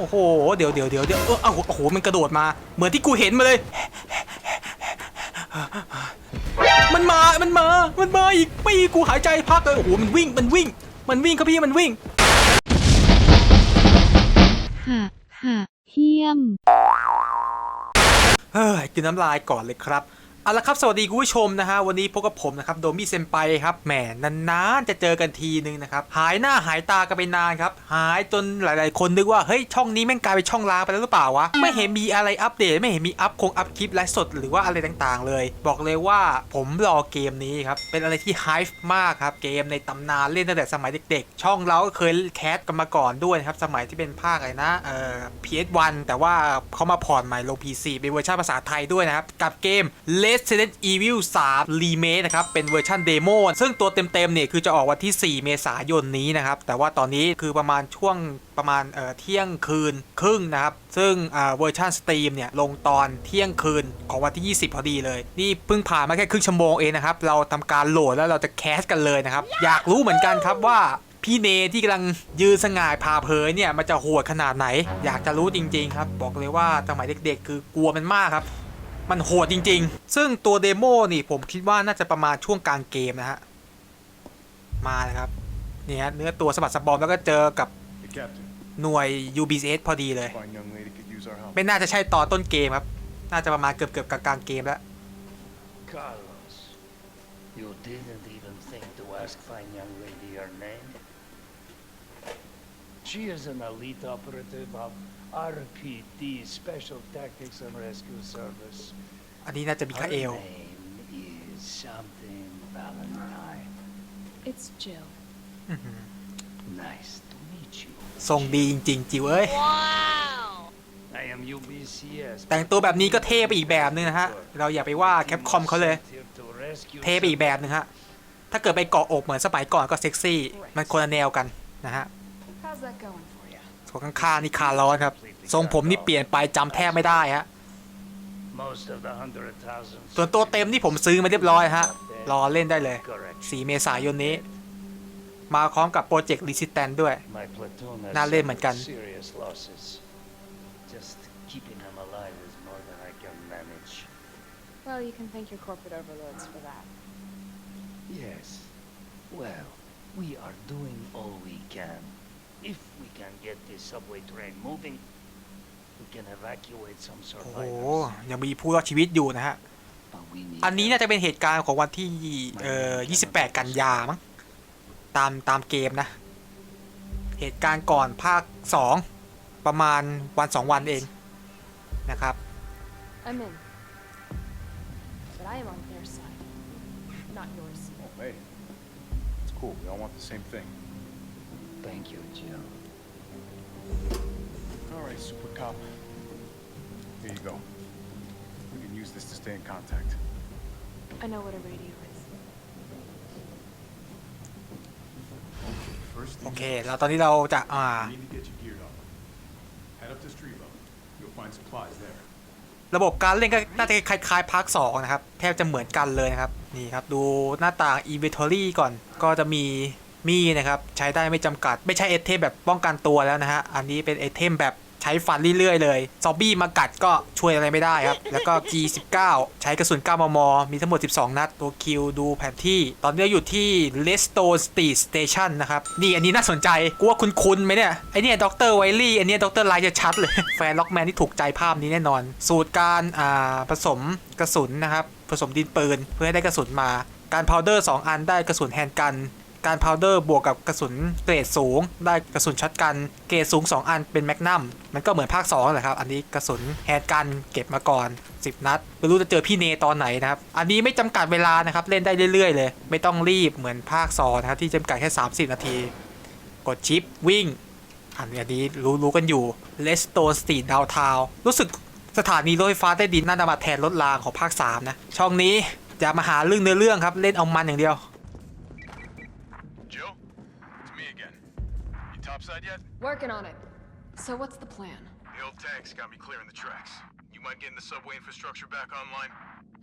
โอ้โห เดี๋ยวเดี๋ยวเดี๋ยวเดี๋ยวเออเอาโอ้โห มันกระโดดมา เหมือนที่กูเห็นมาเลย มันมา มันมา มันมาอีกไม่อีกกูหายใจพักเลย โอ้โห มันวิ่ง มันวิ่ง มันวิ่งครับพี่ มันวิ่งหะหะเฮียม เฮ้ยกินน้ำลายก่อนเลยครับ เอาละครับสวัสดีคุณผู้ชมนะฮะวันนี้พบกับผมนะครับโดมิเซมไปครับแหมนานๆจะเจอกันทีนึงนะครับหายหน้าหายตากันไปนานครับหายจนหลายๆ คนนึกว่าเฮ้ยช่องนี้แม่งกลายเป็นช่องล้างไปแล้วหรือเปล่าวะไม่เห็นมีอะไรอัปเดตไม่เห็นมีอัพคงอัพคลิปไลฟ์สดหรือว่าอะไรต่างๆ เลย บอกเลยว่าผมรอเกมนี้ครับเป็นอะไรที่ไฮฟ์มากครับเกมในตำนานเล่นตั้งแต่สมัยเด็กๆ ช่องเราก็เคยแคสกันมาก่อนด้วยนะครับสมัยที่เป็นภาคอะไรนะเอ่อ PS1 แต่ว่าเขามาพอร์ตใหม่ลง PC เป็นเวอร์ชันภาษาไทยด้วยนะครับกับเกมเล Resident Evil 3 Remake นะครับ เป็นเวอร์ชันเดโมซึ่งตัวเต็มๆเนี่ยคือจะออกวันที่ 4 เมษายนนี้นะครับ แต่ว่าตอนนี้คือประมาณช่วงประมาณเเที่ยงคืนครึ่งนะครับ ซึ่งเวอร์ชันสตรีมเนี่ยลงตอนเที่ยงคืนของวันที่ 20 พอดีเลย นี่เพิ่งผ่านมาแค่ครึ่งชั่วโมงเองนะครับ เราทำการโหลดแล้วเราจะแคสกันเลยนะครับ อยากรู้เหมือนกันครับว่าพี่เนที่กำลังยืนสง่ายพาเผยเนี่ยมันจะโหดขนาดไหน อยากจะรู้จริง ๆ ครับ บอกเลยว่าสมัยเด็กๆ คือกลัวมันมากครับ มันโหดจริง ๆ ซึ่งตัวเดโมนี่ผมคิดว่าน่าจะประมาณช่วงกลางเกมนะฮะ มาเลยครับเนี่ยเนื้อตัวสะบัดสะบอมแล้วก็เจอกับหน่วย UBS พอดีเลย ไม่น่าจะใช่ต่อต้นเกมครับ น่าจะประมาณเกือบเกือบๆกลางเกมแล้ว Carlos, you didn't even think to ask fine young lady her name? She is an elite operative of RPD, Special Tactics and Rescue Service. อันนี้น่าจะมีคา Her เอล name is something Valentine. It's Jill Nice to meet you. ทรงดีจริงๆ จิ๋วเอ้ย I am UBCS. แต่งตัวแบบนี้ก็เท่ไปอีกแบบนึงนะฮะ เราอย่าไปว่าแคปคอมเขาเลย Here to rescue เท่ไปอีกแบบนึงฮะ ถ้าเกิดไปเกาะอกเหมือนสมัยก่อนก็เซ็กซี่ มันคนละแนวกันนะฮะ How's that going for you ส่วนข้างๆนี่คาร์ลอสครับ ทรงผมนี่เปลี่ยนไปจำแทบไม่ได้ฮะ Most of the hundred thousand ส่วนตัวเต็มที่ผมซื้อมาเรียบร้อยฮะ รอเล่นได้เลย Correct. 4เมษายนนี้ มาพร้อมกับโปรเจกต์ r e s i s t a n c e ด้วย My platoon has น่าเล่นเหมือนกัน suffered serious losses. Just keeping him alive is more than I can manage. Well you can thank your corporate overlords for that Yes. Well, we are doing all we can. If we can get this subway train moving, we can evacuate some โอ้โห survivors. ยังมีผู้รอดชีวิตอยู่นะฮะ But we need อันนี้น่า help. จะเป็นเหตุการณ์ของวันที่เอ่อ28 กันยามั้งตามตามเกมนะ เหตุการณ์ก่อนภาค 2 ประมาณวัน 2 วันเองนะครับ I'm in But I am on their side Not yours Oh, hey. It's cool. We all want the same thing. Thank you, Jill. All right, Super Cop. Here you go. We can use this to stay in contact. I know what a radio is First โอ thing เคแล้วตอนนี้เราจะอ่า we need to get you geared up. Head up to street level. You'll find supplies there. ระบบการเล่นก็น่าจะคล้ายๆภาค2นะครับ แทบจะเหมือนกันเลยนะครับ นี่ครับ ดูหน้าต่าง inventory ก่อน ก็จะมี มีนะครับใช้ได้ไม่จำกัด ไม่ใช่เอเทมแบบป้องกันตัวแล้วนะฮะ อันนี้เป็นเอเทมแบบใช้ฟันเรื่อยๆเลย ซอมบี้มากัดก็ช่วยอะไรไม่ได้ครับ แล้วก็ G19 ใช้กระสุน 9 มม มีทั้งหมด 12 นัด ตัวคิวดูแผนที่ ตอนนี้เราอยู่ที่ Redstone Street Station นะครับ นี่อันนี้น่าสนใจ กูว่าคุ้นๆไหมเนี่ย ไอเนี่ยด็อกเตอร์ไวลี่ อันเนี้ด็อกเตอร์ไลท์จะชัดเลย แฟนล็อกแมนที่ถูกใจภาพนี้แน่นอน สูตรการอ่าผสมกระสุนนะครับ ผสมดินปืน เพื่อให้ได้กระสุนมา การพาวเดอร์ 2 อันได้กระสุนแฮนด์กัน การพาวเดอร์บวกกับกระสุนเกรดสูง ได้กระสุนช็อตกันเกรดสูง 2 อันเป็นแมกนัมมันก็เหมือนภาค2แหละครับ อันนี้กระสุนแฮนด์กันเก็บมาก่อน 10 นัด ไม่รู้จะเจอพี่เนตอนไหนนะครับ อันนี้ไม่จำกัดเวลานะครับ เล่นได้เรื่อยๆเลย ไม่ต้องรีบเหมือนภาค2นะครับที่จำกัดแค่ 30 นาที กดชิปวิ่ง อันนี้รู้รู้กันอยู่ Redstone Street Downtown รู้สึกสถานีรถไฟฟ้าใต้ดินน่าจะมาแทนรถรางของภาค3นะช่องนี้อย่ามาหาเรื่องเนื้อเรื่องครับเล่นเอามันอย่างเดียว You topside yet? Working on it So what's the plan? The old tanks got me clearing the tracks. You mind getting the subway infrastructure back online?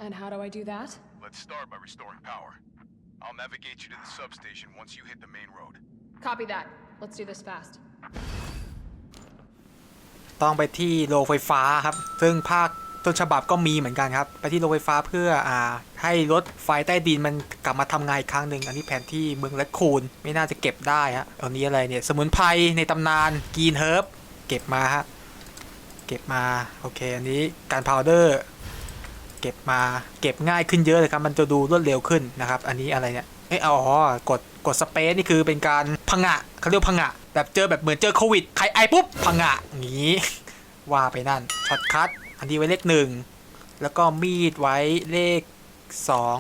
And how do I do that? Let's start by restoring power. I'll navigate you to the substation once you hit the main road. Copy that Let's do this fast ต้องไปที่โรงไฟฟ้าครับ ซึ่งภาค ต้นฉบับก็มีเหมือนกันครับ ไปที่โรงไฟฟ้าเพื่ออ่าให้รถไฟใต้ดินมันกลับมาทำงานอีกครั้งหนึ่งอันนี้แผนที่เมืองแรดคูนไม่น่าจะเก็บได้ฮะอันนี้อะไรเนี่ย สมุนไพรในตำนานกีนเฮิร์บเก็บมาฮะเก็บมาโอเคอันนี้การพาวเดอร์เก็บมาเก็บง่ายขึ้นเยอะเลยครับ มันจะดูรวดเร็วขึ้นนะครับ อันนี้อะไรเนี่ยเอ้ยอ๋อกดกดสเปซนี่คือเป็นการพังะเขาเรียกพังะแบบเจอแบบเหมือนเจอโควิดใครไอปุ๊บพังะอย่างนี้ว่าไปนั่นช็อตคัท อันนี้ไว้เลขหนึ่งแล้วก็มีดไว้เลขสอง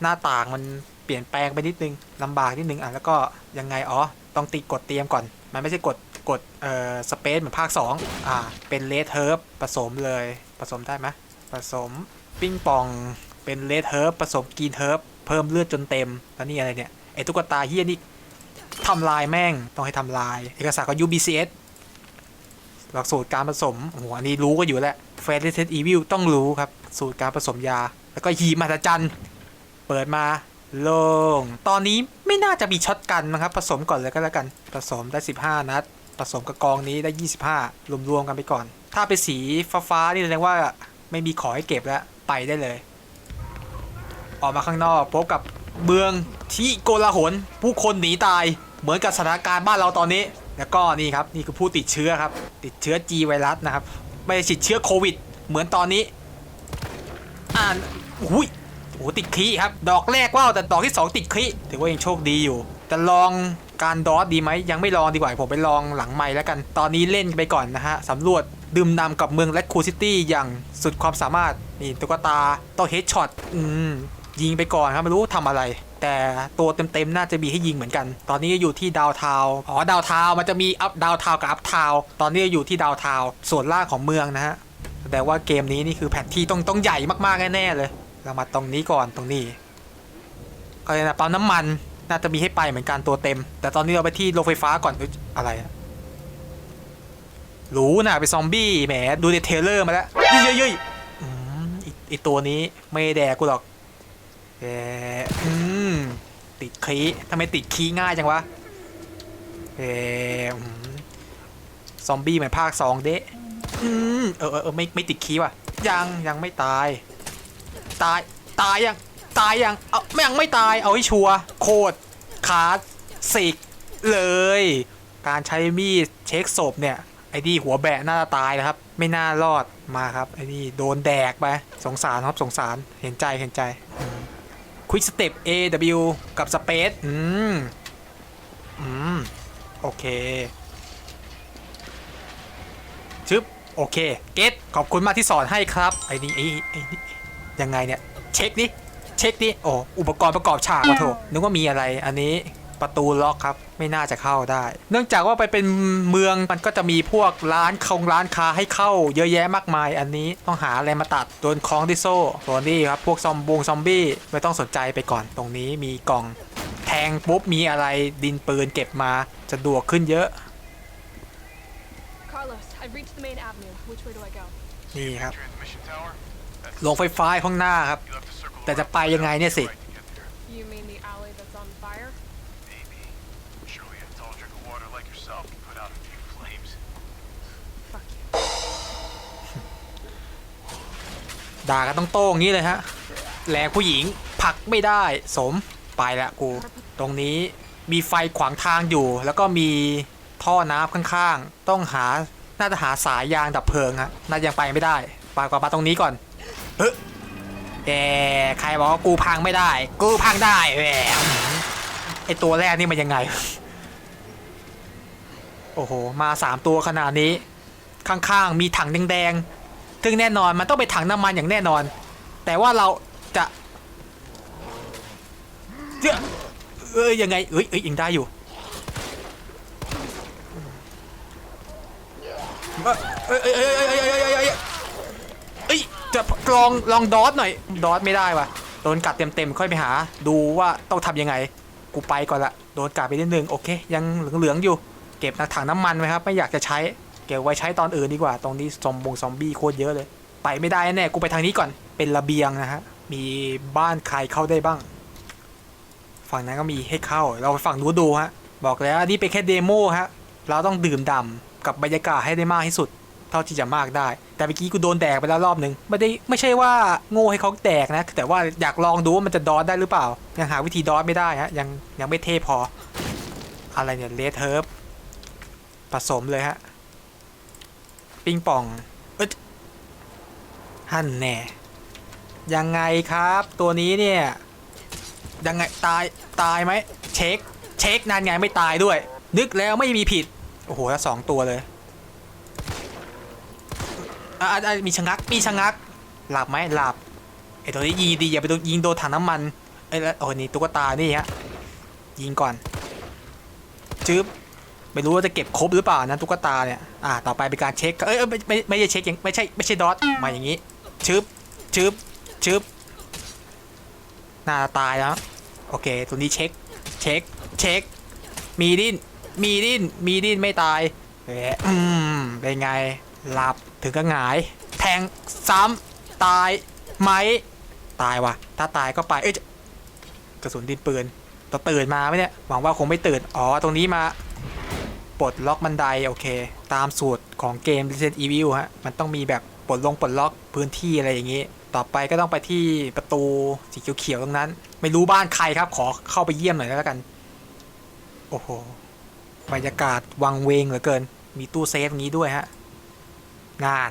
หน้าต่างมันเปลี่ยนแปลงไปนิดนึงลำบากนิดนึงอะแล้วก็ยังไงอ๋อต้องตีกดเตรียมก่อน มันไม่ใช่กดกดเอ่อสเปซเหมือนภาค2อ่าเป็นเลดเฮิร์บผสมเลยผสมได้ไหมผสมปิ้งปองเป็นเลดเฮิร์บผสมกรีนเฮิร์บเพิ่มเลือดจนเต็มแล้วนี่อะไรเนี่ยไอตุ๊กตาเฮียนี่ทำลายแม่งต้องให้ทำลาย เอกสารก็ UBCS หลักสูตรการผสมโอ้โหอันนี้รู้ก็อยู่แล้ว f a t e s t Evil ต้องรู้ครับ สูตรการผสมยา แล้วก็หีมหัศจรรย์เปิดมาโล่งตอนนี้ไม่น่าจะมีช็อตกันนะครับ ผสมก่อนเลยก็แล้วกัน ผสมได้ 15 นัด ผสมกับกองนี้ได้ 25 รวมๆกันไปก่อน ถ้าเป็นสีฟ้าๆนี่แสดงว่าไม่มีขอให้เก็บแล้ว ไปได้เลย ออกมาข้างนอกพบกับเมืองที่โกลาหลผู้คนหนีตายเหมือนกับสถานการณ์บ้านเราตอนนี้ แล้วก็นี่ครับนี่คือผู้ติดเชื้อครับ ติดเชื้อ G ไวรัสนะครับ ไม่ได้ติดเชื้อโควิด เหมือนตอนนี้ อ่านอุ้ยโอ้ติดคีครับ ดอกแรกว่าวแต่ดอกที่ 2 ติดคีถือว่ายังโชคดีอยู่จะลองการดอสดีไหมยังไม่ลองดีกว่าผมไปลองหลังใหม่แล้วกัน ตอนนี้เล่นไปก่อนนะฮะสำรวจดื่มนำกับเมืองแรดคูซิตี้อย่างสุดความสามารถนี่ตุ๊กตาต้องเฮดช็อตอืมยิงไปก่อนครับไม่รู้ทำอะไร แต่ตัวเต็มๆน่าจะมีให้ยิงเหมือนกัน ตอนนี้อยู่ที่ดาวเทาอ๋อดาวเทามันจะมีอัพดาวเทากับอัพเทาตอนนี้อยู่ที่ดาวเทาส่วนล่างของเมืองนะฮะแสดงว่าเกมนี้นี่คือแผนที่ต้องต้องใหญ่มากๆแน่ๆเลย เรามาตรงนี้ก่อนตรงนี้ก็เลยนะปั๊มน้ำมันน่าจะมีให้ไปเหมือนกันตัวเต็ม แต่ตอนนี้เราไปที่โรงไฟฟ้าก่อนอะไรอะรู้นะเป็นซอมบี้แหมดูในเทเลอร์มาแล้วเย้ยยยอืมไอ้ไอตัวนี้ไม่แดกกูหรอกแหม มติดคีทำไมติดคีง่ายจังวะ เออซอมบี้เหมือนภาคสองเดะอืมเออเออไม่ไม่ติดคีว่ะ ยังยังไม่ตาย ตายตายยังตายยังเอาไม่ยังไม่ตายเอาให้ชัวร์โคตรขาดสิกเลย การใช้มีดเช็คศพเนี่ย ไอ้นี่หัวแบะน่าจะตายนะครับ ไม่น่ารอดมาครับ ไอ้นี่โดนแดกไปสงสารครับสงสารเห็นใจเห็นใจ ควิกสเต็ป A W กับสเปซอืม อืม โอเค ชึบ โอเค เกตขอบคุณมากที่สอนให้ครับ ไอ้นี่ไอ้ไอ้นี่ยังไงเนี่ย เช็คดิ เช็คดิ โอ้ อุปกรณ์ประกอบฉากมาโถนึกว่ามีอะไร อันนี้ ประตูล็อกครับ ไม่น่าจะเข้าได้ เนื่องจากว่าไปเป็นเมืองมันก็จะมีพวกร้านคงร้านค้าให้เข้า เยอะแยะมากมาย อันนี้ต้องหาอะไรมาตัดโดนคล้องด้วยโซ่ส่วนนี้ครับพวกซอมบงซอมบี้ไม่ต้องสนใจไปก่อนตรงนี้มีกล่อง แทงปุ๊บมีอะไรดินปืนเก็บมาสะดวกขึ้นเยอะ Carlos, I've reached the main avenue. Which way do I go? นี่ครับ Transmission tower? That's โรงไฟฟ้าข้างหน้าครับ You'll have to circle แต่จะ around ไปยังไงเนี่ยสิ ด่ากันต้องโต้งนี้เลยฮะแรงผู้หญิงผักไม่ได้สมไปละกู ตรงนี้มีไฟขวางทางอยู่ แล้วก็มีท่อน้ำข้างๆ ต้องหาน่าจะหาสายยางดับเพลิงฮะน่าจะยังไปไม่ได้ไปก่อนมาตรงนี้ก่อนเฮ้ยแกใครบอกว่ากูพังไม่ได้ กูพังได้แหมไอตัวแรกนี่มันยังไง โอ้โห มาสามตัวขนาดนี้ ข้างๆ มีถังแดงๆ ซึ่งแน่นอนมันต้องเป็นถังน้ำมันอย่างแน่นอน แต่ว่าเราจะเจ้าเอ้ยยังไงเอ้ยเอ้ยยังได้อยู่เอ้ยเอ้ยเอ้ยเอ้ยเอ้ยเอ้ยเอ้ยเอ้ยเอ้ยจะลองลองดอสหน่อยดอสไม่ได้ว่ะโดนกัดเต็มๆค่อยไปหา ดูว่าต้องทำยังไง กูไปก่อนละโดนกัดไปนิดนึงโอเค ยังเหลืองๆอยู่ เก็บถังน้ำมันไว้ครับ ไม่อยากจะใช้ เก็บไว้ใช้ตอนอื่นดีกว่า ตรงนี้ซอมบงซอมบี้โคตรเยอะเลย ไปไม่ได้แน่กูไปทางนี้ก่อน เป็นระเบียงนะฮะ มีบ้านใครเข้าได้บ้าง ฝั่งนั้นก็มีให้เข้า เราไปฝั่งนู้นดูฮะ บอกแล้วนี่เป็นแค่เดโมฮะ เราต้องดื่มด่ำกับบรรยากาศให้ได้มากที่สุด เท่าที่จะมากได้ แต่เมื่อกี้กูโดนแดกไปแล้วรอบหนึ่งไม่ได้ไม่ใช่ว่าโง่ให้เขาแดกนะ แต่ว่าอยากลองดูว่ามันจะดอดได้หรือเปล่า ยังหาวิธีดอดไม่ได้ฮะ ยังยังไม่เทพอ อะไรเนี่ยเลเทิร์ฟผสมเลยฮะ ปิงปองเอ้ยหั่นแน่ยังไงครับ ตัวนี้เนี่ยยังไงตายตายไหมเช็คเช็คนั่นไงไม่ตายด้วย นึกแล้วไม่มีผิด โอ้โหแล้วสองตัวเลยอะอะมีชะงักมีชะงักหลับไหมหลับไอตัวนี้ยิงดีอย่าไปโดนยิงโดนถังน้ำมันเอ้ยแล้วโอ้นี่ตุ๊กตานี่ฮะยิงก่อนจึ๊บ ไม่รู้ว่าจะเก็บครบหรือเปล่านะตุ๊กตาเนี่ย อ่า ต่อไปเป็นการเช็ค เอ้ยไม่ไม่ไม่ใช่เช็คอย่างไม่ใช่ไม่ใช่ดอทมาอย่างนี้ ชึบ ชึบ ชึบ หน้าตายแล้ว โอเค ตัวนี้เช็ค เช็ค เช็ค มีดิ้น มีดิ้น มีดิ้นไม่ตายเอ๊ะอืม เป็นไง หลับ ถึงก็หงาย แทงซ้ำ ตายไหม ตายว่ะ ถ้าตายก็ไป เอ้ย กระสุนดินปืนตื่นมาไหมเนี่ย หวังว่าคงไม่ตื่น อ๋อ ตรงนี้มา ปลดล็อกบันไดโอเค ตามสูตรของเกม Resident Evil ฮะ มันต้องมีแบบปลดลงปลดล็อกพื้นที่อะไรอย่างงี้ ต่อไปก็ต้องไปที่ประตูสีเขียวๆตรงนั้น ไม่รู้บ้านใครครับ ขอเข้าไปเยี่ยมหน่อยแล้วกัน โอ้โหบรรยากาศวังเวงเหลือเกิน มีตู้เซฟงนี้ด้วยฮะ งาน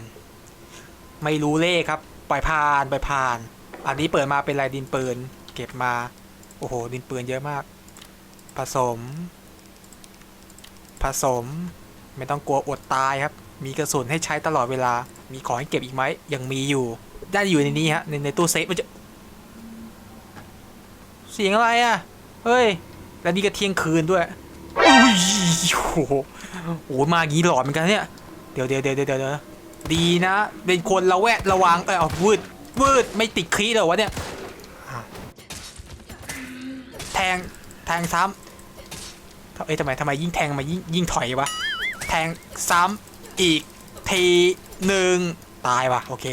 ไม่รู้เลขครับปล่อยผ่านปล่อยผ่าน อันนี้เปิดมาเป็นลายดินปืน เก็บมา โอ้โห ดินปืนเยอะมาก ผสม ผสม ไม่ต้องกลัวอดตายครับ มีกระสุนให้ใช้ตลอดเวลา มีของให้เก็บอีกไหมยังมีอยู่ ได้อยู่ในนี้ฮะ ในในตู้เซฟมันจะ เสียงอะไรอะ เฮ้ย แล้วนี่ก็เที่ยงคืนด้วยอุ้ยโอ้โหโอ้มางี้หลอนเหมือนกันเนี่ยเดี๋ยวเดี๋ยวเดี๋ยวเดี๋ยวเดี๋ยวดีนะ เป็นคนระแวดระวังเออวืดวืดไม่ติดคลีเหรอวะเนี่ย แทง แทงซ้ำ เอ้ยทำไมทำไมยิ่งแทงมายิ่งยิ่งถอยวะ แทงซ้ำอีกทีหนึ่งตายวะโอเค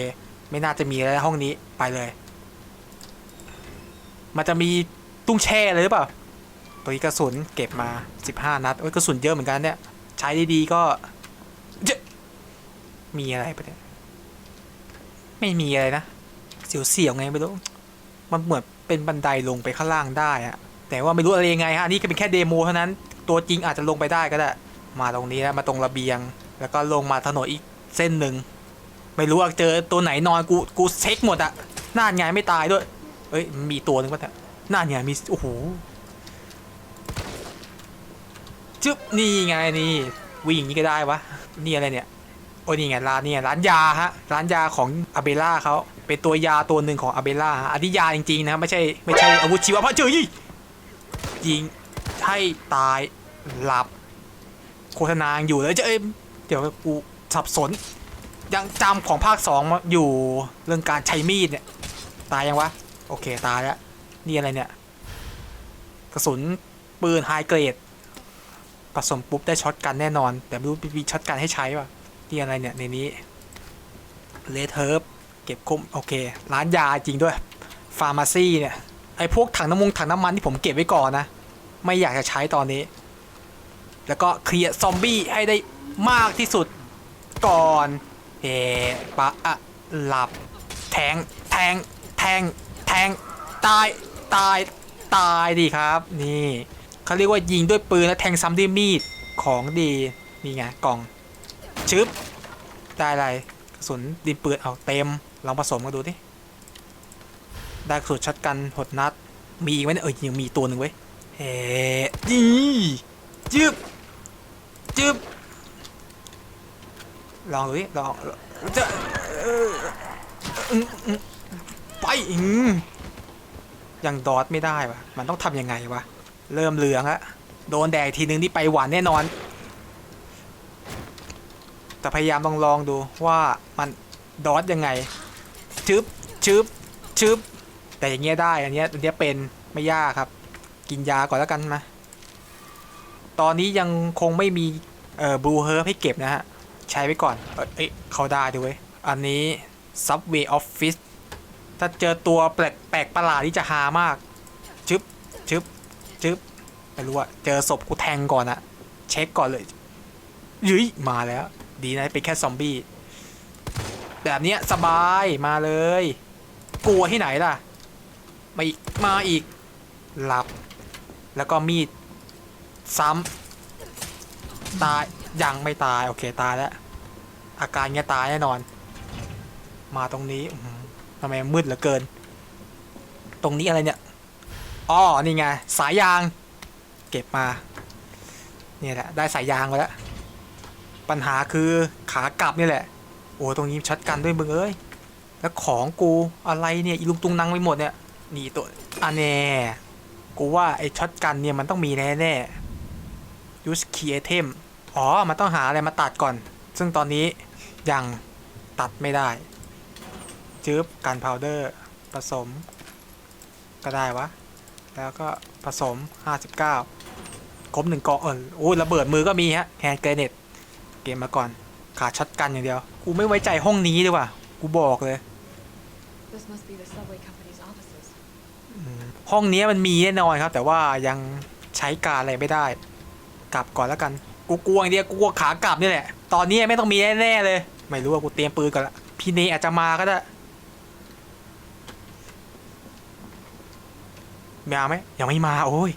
ไม่น่าจะมีแล้วห้องนี้ไปเลย มันจะมีตุ้งแช่เลยหรือเปล่าตัวนี้กระสุนเก็บมา 15 นัดโอ้ยกระสุนเยอะเหมือนกันเนี่ยใช้ดีๆก็มีอะไรปะเนี่ยไม่มีอะไรนะ เสียวๆไงไม่รู้มันเหมือนเป็นบันไดลงไปข้างล่างได้อะแต่ว่าไม่รู้อะไรยังไงฮะนนี้ก็เป็นแค่เดโมเท่านั้น ตัวจริงอาจจะลงไปได้ก็ได้ มาตรงนี้แล้วมาตรงระเบียง แล้วก็ลงมาถนนอีกเส้นหนึ่งไม่รู้ว่าเจอตัวไหนนอนกูกูเช็คหมดอะน่านไงไม่ตายด้วยเอ้ยมีตัวหนึงป่ะเนี่ยน่านไงมีโอ้โหจึ๊บนี่ไงนี่วิ่งอย่างนี้ก็ได้วะนี่อะไรเนี่ยโอ้ยนี่ไงร้านเนี่ยร้านยาฮะร้านยาของอาเบล่าเขาเป็นตัวยาตัวหนึ่งของอาเบล่าฮะอันนี้ยาจริงๆนะไม่ใช่ไม่ใช่อาวุธชีวภาพเจอยี่ยิง ให้ตายหลับ โฆษณาอยู่เลยจะเอ้ยเดี๋ยวกูสับสน ยังจำของภาคสองมาอยู่เรื่องการใช้มีดเนี่ย ตายยังวะ โอเคตายแล้ว นี่อะไรเนี่ย กระสุนปืนไฮเกรดผสมปุ๊บได้ช็อตกันแน่นอน แต่ไม่รู้มีช็อตกันให้ใช้ป่ะนี่อะไรเนี่ยในนี้เลเทิร์ฟเก็บคุมโอเค ร้านยาจริงด้วยฟาร์มาซีเนี่ยไอพวกถังน้ำมงถังน้ำมันที่ผมเก็บไว้ก่อนนะ ไม่อยากจะใช้ตอนนี้ แล้วก็เคลียร์ซอมบี้ให้ได้มากที่สุดก่อนเฮ้ปะอะหลับ แทง แทง แทง แทง ตาย ตาย ตายดีครับ นี่เขาเรียกว่ายิงด้วยปืนและแทงซ้ำด้วยมีดของดี นี่ไงกล่อง ชึบ ได้อะไรกระสุนดินปืนเอาเต็ม ลองผสมกันดูดิได้กระสุนช็อตกันหดนัด มีอีกไหมเนี่ยเออยังมีตัวหนึ่งเว้ย เฮ้นี่จึบจึบลองดูดิลองจะไปอืมยังดอดไม่ได้วะมันต้องทำยังไงวะ เริ่มเหลืองละโดนแดดทีนึงที่ไปหวานแน่นอน แต่พยายามลองลองดูว่ามันดอดยังไงชึบชึบชึบแต่อย่างเงี้ยได้ อันเนี้ยอันเนี้ยเป็นไม่ยากครับ กินยาก่อนแล้วกันมา ตอนนี้ยังคงไม่มีเอ่อบลูเฮิร์บให้เก็บนะฮะ ใช้ไว้ก่อน เอ้ยเขาได้ด้วย อันนี้ Subway Office ถ้าเจอตัวแปลกแปลกประหลาดที่จะหามาก ชึบ ชึบ ชึบ ไม่รู้อะเจอศพกูแทงก่อนอะเช็คก่อนเลยยุ้ยมาแล้ว ดีนะเป็นแค่ซอมบี้ แบบเนี้ยสบายมาเลย กลัวที่ไหนล่ะ มาอีก มาอีก หลับ แล้วก็มีดซ้ำตายยังไม่ตาย โอเคตายแล้ว อาการเงี้ยตายแน่นอน มาตรงนี้ทำไมมืดเหลือเกิน ตรงนี้อะไรเนี่ยอ๋อนี่ไง สายยาง เก็บมาเนี่ยแหละได้สายยางมาแล้ว ปัญหาคือขากลับนี่แหละ โอ้ตรงนี้ช็อตกันด้วยมึงเอ้ยแล้วของกูอะไรเนี่ยอีลุงตุงนังไปหมดเนี่ยนี่ตัวอันแน่ กูว่าไอช็อตกันเนี่ยมันต้องมีแน่แน่ยูสคีไอเทมอ๋อ มันต้องหาอะไรมาตัดก่อน ซึ่งตอนนี้ยังตัดไม่ได้จืบกันพาวเดอร์ผสม ก็ได้วะ แล้วก็ผสม 59ครบหนึ่งกองเออโอ้ระเบิดมือก็มีฮะแฮนด์เกรเนตเกมมาก่อน ขาดช็อตกันอย่างเดียว กูไม่ไว้ใจห้องนี้ดีกว่ากูบอกเลย This must be the subway company's offices. อืม ห้องนี้มันมีแน่นอนครับ แต่ว่ายังใช้การอะไรไม่ได้ กลับก่อนแล้วกัน กูกลัวอย่างเดียวกูกลัวขากลับนี่แหละ ตอนนี้ไม่ต้องมีแน่ๆเลย ไม่รู้ว่ากูเตรียมปืนก่อนละพี่เนอาจจะมาก็ได้มาไหมยังไม่มาโอ้ย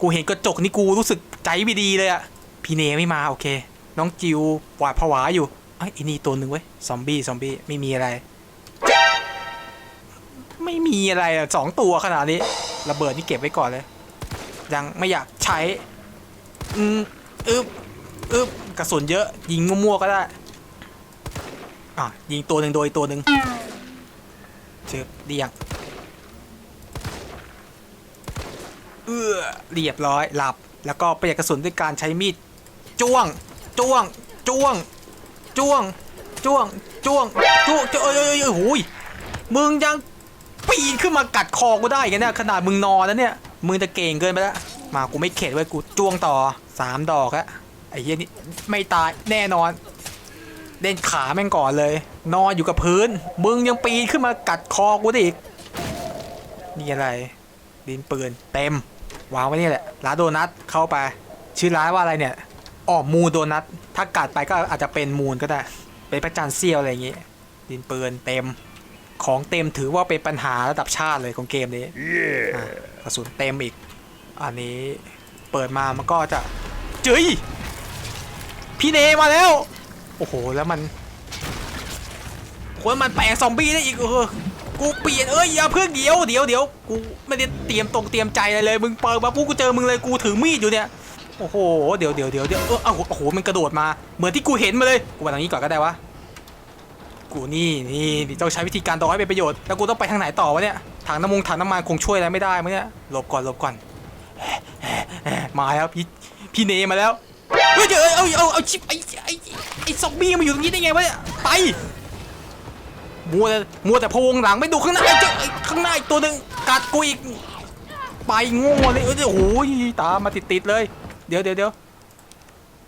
กูเห็นกระจกนี่กูรู้สึกใจไม่ดีเลยอะพี่เนไม่มาโอเค น้องจิวหวาดผวาอยู่ไอ้ไอ้นี่ตัวหนึ่งเว้ยซอมบี้ซอมบี้ไม่มีอะไร ไม่มีอะไรอะสองตัวขนาดนี้ ระเบิดนี่เก็บไว้ก่อนเลย ยังไม่อยากใช้ อืมอึบอึบกระสุนเยอะ ยิงมั่วๆก็ได้อะยิงตัวหนึ่งโดยตัวหนึ่งเจอเดียงเอื้อเรียบร้อยหลับ แล้วก็ประหยัดกระสุนด้วยการใช้มีดจ้วง จ้วง จ้วง จ้วง จ้วง จ้วง จ้วงจ้วงเอ้ยเอ้ยเอ้ยโอ้ยมึงยัง ปีนขึ้นมากัดคอกูได้กันเนี่ยขนาดมึงนอนแล้วเนี่ยมึงจะเก่งเกินไปล้วมากูไม่เข็ดไว้ยกูจ้วงต่อสามดอกอะไอ้เหี้ยนี่ไม่ตายแน่นอนเล่นขาแม่งก่อนเลย นอนอยู่กับพื้น มึงยังปีนขึ้นมากัดคอกูได้อีกนี่อะไรดินปืนเต็มวางไว้นี่แหละร้านโดนัทเข้าไป ชื่อร้านว่าอะไรเนี่ยอ๋อมูโดนัทถ้ากัดไปก็อาจจะเป็นมูลก็ได้เป็นประจันเซียวอะไรอย่างงี้ดินปืนเต็ม ของเต็มถือว่าเป็นปัญหาระดับชาติเลยของเกมนี้อะกระสุนเต็มอีก อันนี้เปิดมามันก็จะเจยพี่เนมาแล้ว โอ้โห แล้วมันโอ้ยมันแปลงซอมบี้ได้อีกเออกูเปลี่ยนเอ้ยอย่าเพิ่งเดี๋ยวเดี๋ยวเดี๋ยวกูไม่ได้เตรียมตรงเตรียมใจอะไรเลยมึงเปิดมาปุ๊บกูเจอมึงเลยกูถือมีดอยู่เนี่ยโอ้โหเดี๋ยวเดี๋ยวเดี๋ยวเดี๋ยวเออเอาโอ้โหมันกระโดดมาเหมือนที่กูเห็นมาเลยกูไปทางนี้ก่อนก็ได้วะ กูนี่นี่นี่ต้องใช้วิธีการดอยให้เป็นประโยชน์ แล้วกูต้องไปทางไหนต่อวะเนี่ย ถังน้ำมันถังน้ำมันคงช่วยอะไรไม่ได้มั้งเนี่ย หลบก่อนหลบก่อน มาแล้วพี่พี่เนมาแล้วเฮ้ยเดี๋ยเอาเอาเอาชิบไอ้ไอ้ไอ้ซอมบี้มาอยู่ตรงนี้ได้ไงวะเนี่ย ไปมัวแต่มัวแต่พวงหลังไม่ดูข้างหน้าไอ้เจ้าไอ้ข้างหน้าอีกตัวหนึ่งกัดกูอีก ไปโง่เลยเออโอ้โหตามมาติดๆเลย เดี๋ยวเดี๋ยวเดี๋ยว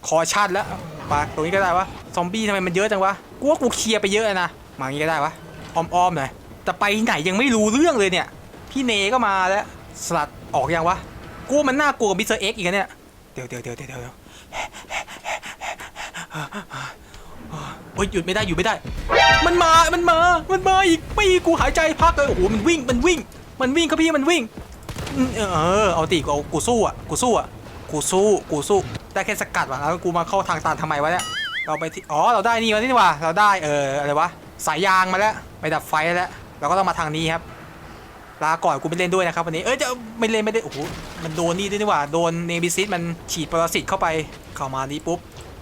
คอชัดแล้ว ไปตรงนี้ก็ได้วะซอมบี้ทำไมมันเยอะจังวะกูว่ากูเคลียร์ไปเยอะนะมาอย่างนี้ก็ได้วะอ้อมๆหน่อยแต่ไปไหนยังไม่รู้เรื่องเลยเนี่ย พี่เนก็มาแล้วสลัดออกยังวะกูมันน่ากลัวกับมิสเตอร์เอ็กอีกเนี่ยเดี๋ยวเดี๋ยวเดี๋ยวเดี๋ยวเดี๋ยวโอ้ยหยุดไม่ได้หยุดไม่ได้ มันมา มันมา มันมาอีกไม่กูหายใจพักเลยโอ้โหมันวิ่งมันวิ่ง มันวิ่งครับพี่มันวิ่ง เออเอาตีกูเอากูสู้อะกูสู้อะ กูสู้กูสู้ได้แค่สกัดว่ะแล้วกูมาเข้าทางตันทำไมวะเนี่ยเราไปที่อ๋อเราได้นี่มานี่ว่ะเราได้เอออะไรวะสายยางมาแล้วไปดับไฟแล้วเราก็ต้องมาทางนี้ครับลาก่อนกูไม่เล่นด้วยนะครับวันนี้เอ้ยจะไม่เล่นไม่ได้โอ้โหมันโดนนี่ด้วยนี่ว่าโดนเนบิซิสมันฉีดปรสิตเข้าไปเข้ามานี้ปุ๊บ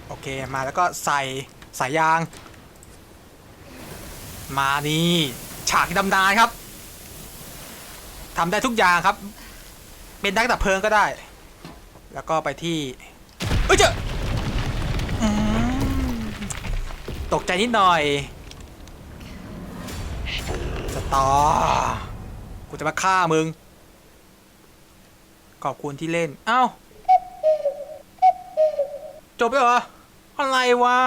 โอเคมาแล้วก็ใส่สายยาง มานี่ฉากดำนานครับทำได้ทุกอย่างครับ เป็นนักดับเพลิงก็ได้ แล้วก็ไปที่เอ้ยเจ้าอืมตกใจนิดหน่อยสตอร์กูจะมาฆ่ามึง ขอบคุณที่เล่น เอ้า จบแล้วเหรอ อะไรวะ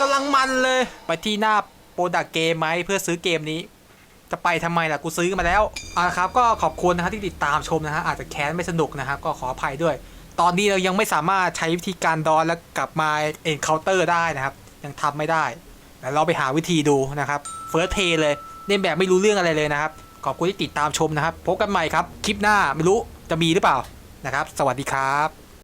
กำลังมันเลย ไปที่หน้าโปรดักเกมไหมเพื่อซื้อเกมนี้ จะไปทำไมล่ะ กูซื้อมาแล้วอาละครับ ก็ขอบคุณนะฮะที่ติดตามชมนะฮะอาจจะแค้นไม่สนุกนะครับก็ขออภัยด้วย ตอนนี้เรายังไม่สามารถใช้วิธีการดอนแล้วกลับมาเอ็นเคาน์เตอร์ได้นะครับ ยังทำไม่ได้แต่เราไปหาวิธีดูนะครับเฟิร์สเพย์เลยเล่นแบบไม่รู้เรื่องอะไรเลยนะครับ ขอบคุณที่ติดตามชมนะครับ พบกันใหม่ครับ คลิปหน้าไม่รู้จะมีหรือเปล่านะครับ สวัสดีครับ